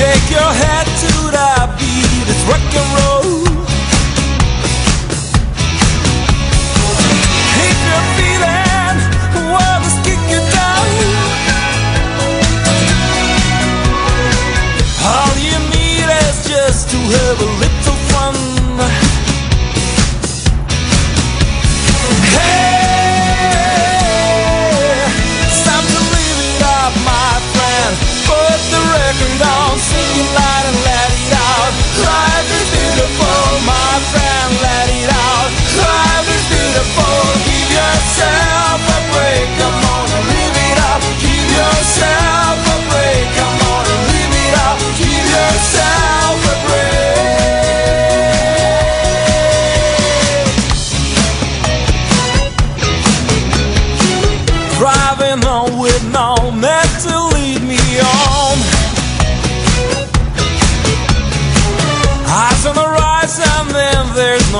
Shake your head to the beat, it's rock and roll.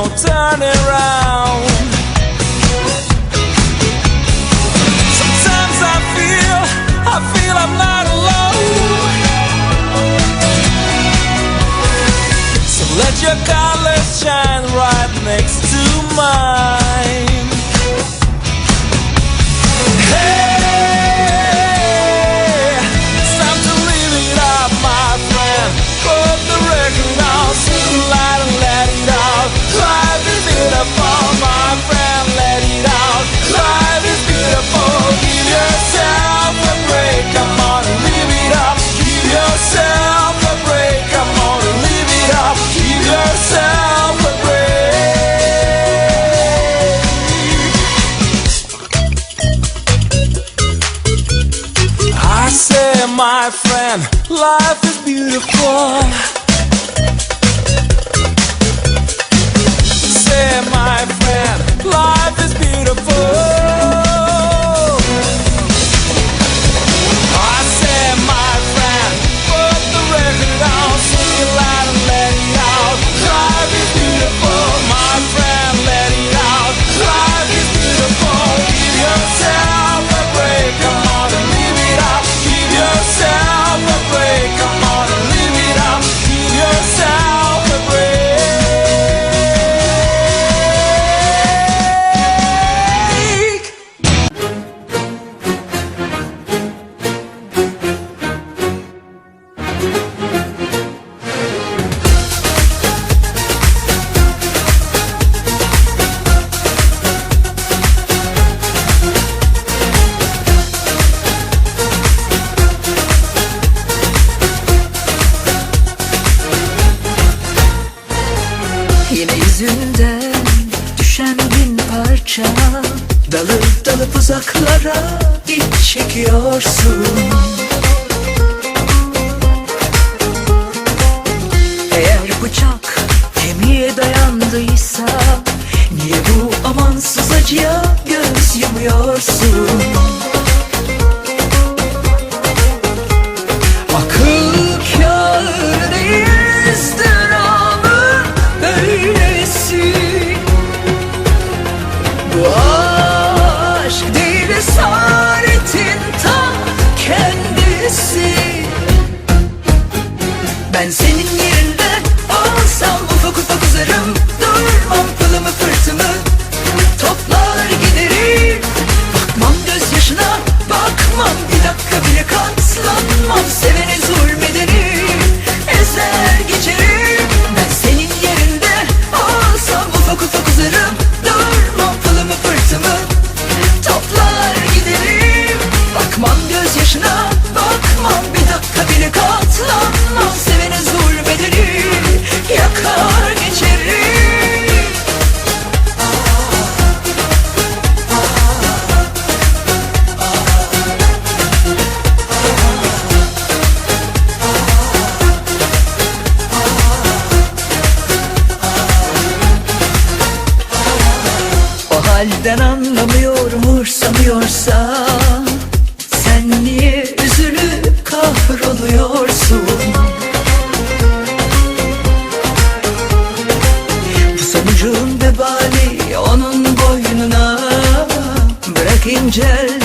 no turning around. friend, life is beautiful. yüzünden düşen bin parça Dalıp dalıp uzaklara git çekiyorsun. Neden anlamıyor umursamıyorsa Sen niye üzülüp kahroluyorsun? Bu sonucun vebali onun boynuna. Bırak incel